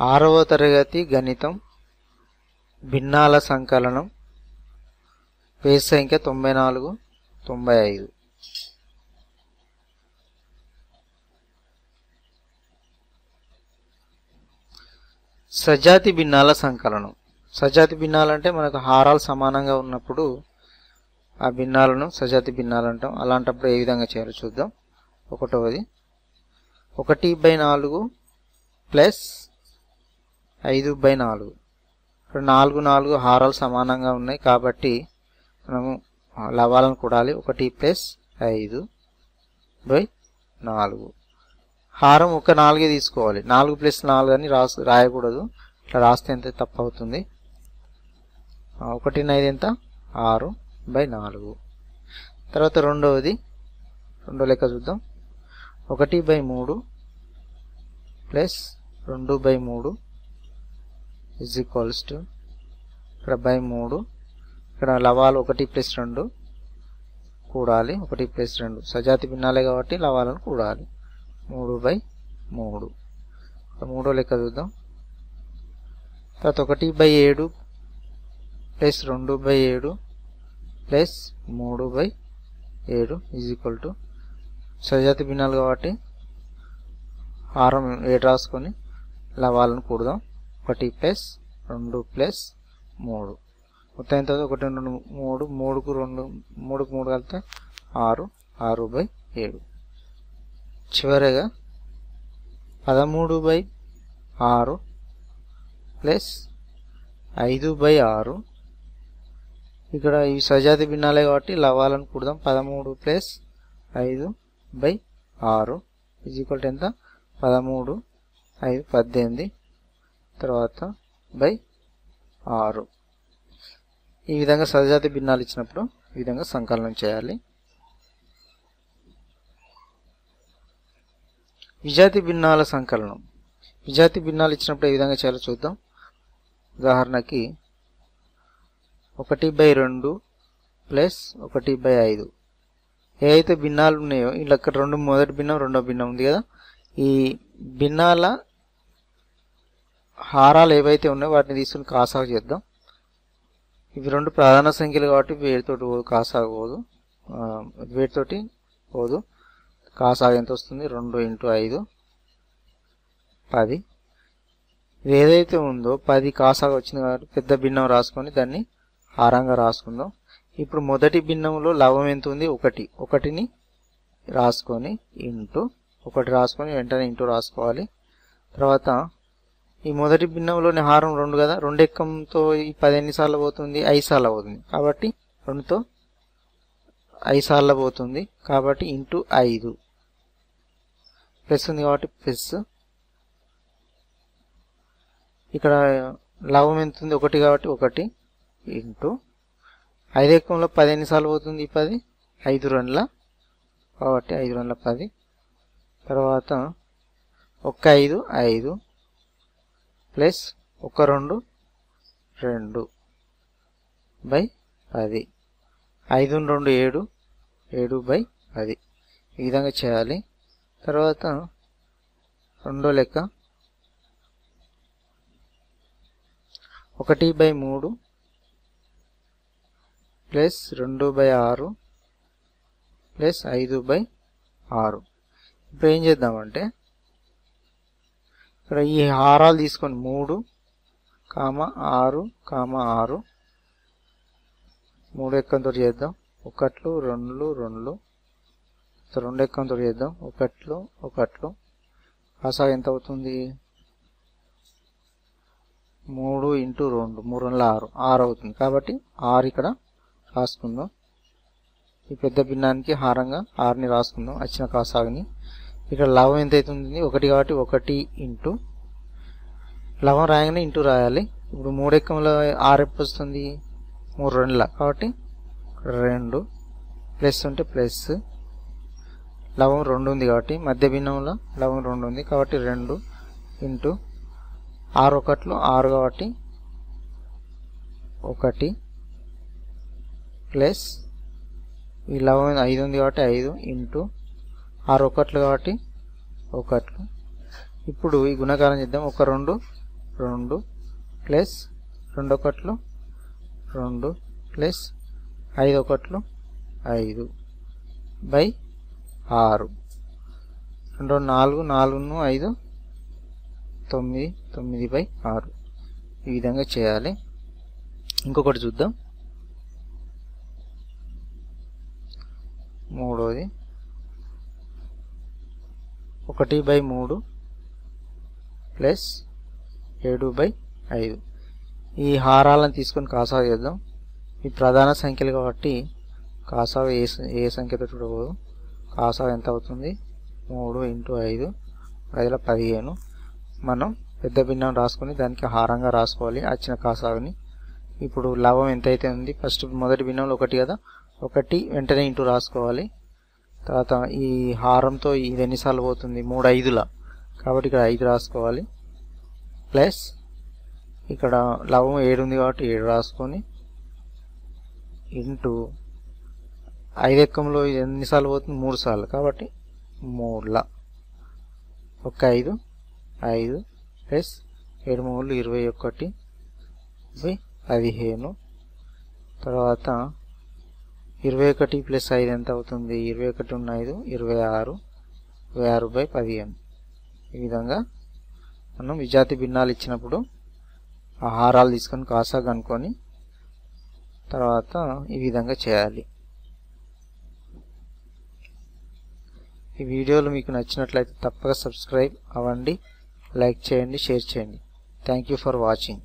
ఆరవ తరగతి గణితం భిన్నాల సంకలనం పేజ్ సంఖ్య తొంభై నాలుగు తొంభై ఐదు. సజాతి భిన్నాల సంకలనం. సజాతి భిన్నాలంటే మనకు హారాలు సమానంగా ఉన్నప్పుడు ఆ భిన్నాలను సజాతి భిన్నాలు అంటాం. అలాంటప్పుడు ఏ విధంగా చేయాలో చూద్దాం. ఒకటవది. ఒకటి బై నాలుగు ప్లస్ ఐదు బై నాలుగు. ఇక్కడ నాలుగు నాలుగు హారాలు సమానంగా ఉన్నాయి కాబట్టి మనము లవాలను కూడాలి. ఒకటి ప్లస్ ఐదు బై నాలుగు. హారం ఒక నాలుగే తీసుకోవాలి. నాలుగు ప్లస్ నాలుగు అని రాసు రాయకూడదు. ఇట్లా రాస్తే ఎంత తప్పు అవుతుంది ఒకటి ఐదు ఎంత? ఆరు బై నాలుగు. తర్వాత రెండవది రెండో లెక్క చూద్దాం. ఒకటి బై మూడు ప్లస్ రెండు బై మూడు. ఇజ్ ఈక్వల్స్ టు ఇక్కడ బై మూడు ఇక్కడ లవాలు ఒకటి ప్లస్ రెండు కూడాలి ఒకటి ప్లస్ రెండు. సజాతి భిన్నాలే కాబట్టి లవాలను కూడాలి. మూడు బై మూడు. మూడో లెక్క చూద్దాం. తర్వాత ఒకటి బై ఏడు ప్లస్ రెండు బై ఏడు ప్లస్ మూడు బై ఏడు ఈజ్ ఈక్వల్ టు సజాతి భిన్నాలు కాబట్టి హారం ఏడు రాసుకొని లవాలను కూడదాం. ఒకటి ప్లస్ రెండు ప్లస్ మూడు. మొత్తం ఎంత అవుతుంది? ఒకటి రెండు మూడు. మూడుకు రెండు మూడుకు మూడు కలిపితే ఆరు ఆరు బై ఏడు. చివరగా పదమూడు బై ఆరు ప్లస్ ఐదు బై ఆరు. ఇక్కడ ఇవి సజాతి భిన్నాలే కాబట్టి లవాలను కూడదాం. పదమూడు ప్లస్ ఐదు బై ఆరు. ఈజ్ ఈక్వల్ ఎంత? పదమూడు ఐదు పద్దెనిమిది. తర్వాత బై ఆరు. ఈ విధంగా సజాతి భిన్నాలు ఇచ్చినప్పుడు ఈ విధంగా సంకలనం చేయాలి. విజాతి భిన్నాల సంకలనం. విజాతి భిన్నాలు ఇచ్చినప్పుడు ఏ విధంగా చేయాలో చూద్దాం. ఉదాహరణకి ఒకటి బై రెండు ప్లస్ ఒకటి బై ఐదు. ఏ అయితే భిన్నాలు ఉన్నాయో ఇలా రెండు మొదటి భిన్నం రెండో భిన్నం ఉంది కదా. ఈ భిన్నాల హారాలు ఏవైతే ఉన్నాయో వాటిని తీసుకుని కాసాగు చేద్దాం. ఇవి రెండు ప్రధాన సంఖ్యలు కాబట్టి వేటితోటి పోదు కాసాగు పోదు వేడితోటి వేటితోటి పోదు. కాసాగు ఎంత వస్తుంది? రెండు ఇంటూ ఐదు. పది. ఇది ఏదైతే ఉందో పది కాసాగా వచ్చింది కాబట్టి పెద్ద భిన్నం రాసుకొని దాన్ని హారంగా రాసుకుందాం. ఇప్పుడు మొదటి భిన్నంలో లవం ఎంత ఉంది? ఒకటి. ఒకటిని రాసుకొని ఇంటూ ఒకటి రాసుకొని వెంటనే ఇంటూ రాసుకోవాలి. తర్వాత ఈ మొదటి భిన్నంలోని హారం రెండు కదా? రెండు ఎక్కంతో ఈ పది ఎన్నిసార్లు పోతుంది ఐదు సార్లు పోతుంది. కాబట్టి రెండుతో ఐదు సార్లు పోతుంది. కాబట్టి ఇంటూ ఐదు. ప్లస్ ఉంది కాబట్టి ప్లస్. ఇక్కడ లాభం ఎంత ఉంది? ఒకటి కాబట్టి ఒకటి. ఇంటూ ఐదు ఎక్కంలో పది ఎన్నిసార్లు పోతుంది ఈ పది. ఐదు రెండ్ల. కాబట్టి ఐదు రెండ్ల పది. తర్వాత ఒక్క ఐదు ఐదు. ప్లస్ ఒక రెండు రెండు బై పది. ఐదు రెండు ఏడు ఏడు బై పది. ఈ విధంగా చేయాలి. తర్వాత రెండో లెక్క ఒకటి బై మూడు ప్లస్ రెండు బై ఆరు ప్లస్ ఐదు బై ఆరు. ఇప్పుడు ఏం చేద్దామంటే ఇక్కడ ఈ హారాలు తీసుకొని మూడు కామ ఆరు కామ ఆరు. మూడు ఎక్కంతో చేద్దాం? ఒకట్లు రెండు రెండు రెండు ఎక్కంతో చేద్దాం? ఒకట్లు ఒకట్లు. కాసా ఎంత అవుతుంది? మూడు ఇంటూ రెండు మూడు వందల ఆరు. ఆరు అవుతుంది. కాబట్టి ఆరు ఇక్కడ రాసుకుందాం. ఈ పెద్ద భిన్నానికి హారంగా ఆరుని రాసుకుందాం. వచ్చిన కాసాగిని ఇక్కడ లవం ఎంత అవుతుంది ఒకటి కాబట్టి ఒకటి ఇంటూ లవం రాయగానే ఇంటూ రాయాలి. ఇప్పుడు మూడు ఎక్కంలో ఆరు వస్తుంది మూడు రెండుల. కాబట్టి రెండు ప్లస్ ఉంటే ప్లస్. లవం రెండు ఉంది కాబట్టి మధ్య భిన్నంలో లవం రెండు ఉంది కాబట్టి రెండు ఇంటూ ఆరు ఒకట్లు ఆరు కాబట్టి ఒకటి ప్లస్ ఈ లవం ఐదు ఉంది కాబట్టి ఐదు ఇంటూ ఆరు ఒకట్లు కాబట్టి ఒకట్లు. ఇప్పుడు ఈ గుణకారం చేద్దాం. ఒక రెండు రెండు ప్లస్ రెండు ఒకట్లు రెండు ప్లస్ ఐదు ఒకట్లు ఐదు బై ఆరు. రెండు నాలుగు నాలుగును ఐదు తొమ్మిది తొమ్మిది బై ఆరు. ఈ విధంగా చేయాలి. ఇంకొకటి చూద్దాం. మూడోది. ఒకటి బై మూడు ప్లస్ ఏడు బై ఐదు. ఈ హారాలను తీసుకొని కాసావ చేద్దాం. ఈ ప్రధాన సంఖ్యలు కాబట్టి కాసావ ఏ ఏ సంఖ్యతో చూడకూడదు కాసావ ఎంత అవుతుంది? మూడు ఇంటూ ఐదు ప్రజల పదిహేను. మనం పెద్ద భిన్నం రాసుకొని దానికి హారంగా రాసుకోవాలి. వచ్చిన కాసావిని. ఇప్పుడు లాభం ఎంతైతే ఉంది? ఫస్ట్ మొదటి భిన్నంలో ఒకటి కదా. ఒకటి వెంటనే ఇంటూ రాసుకోవాలి. తర్వాత ఈ హారంతో ఇది ఎన్నిసార్లు పోతుంది? మూడు ఐదుల. కాబట్టి ఇక్కడ ఐదు రాసుకోవాలి. ప్లస్ ఇక్కడ లవం ఏడు ఉంది కాబట్టి ఏడు రాసుకొని ఇంటూ ఐదు ఎక్కంలో ఇది ఎన్నిసార్లు పోతుంది? మూడు సార్లు కాబట్టి మూడుల. ఒక ఐదు ఐదు ప్లస్ ఏడు మూడు ఇరవై ఒకటి పదిహేను. తర్వాత ఇరవై ఒకటి ప్లస్ ఐదు ఎంత అవుతుంది? ఇరవై ఒకటి ఉన్న ఐదు ఇరవై ఆరు ఇరవై ఆరు బై పదిహేను. ఈ విధంగా మనం విజాతి భిన్నాలు ఇచ్చినప్పుడు ఆ హారాలు తీసుకొని కాసా కనుక్కొని తర్వాత ఈ విధంగా చేయాలి. ఈ వీడియోలు మీకు నచ్చినట్లయితే తప్పక సబ్స్క్రైబ్ అవ్వండి లైక్ చేయండి షేర్ చేయండి. Thank you for watching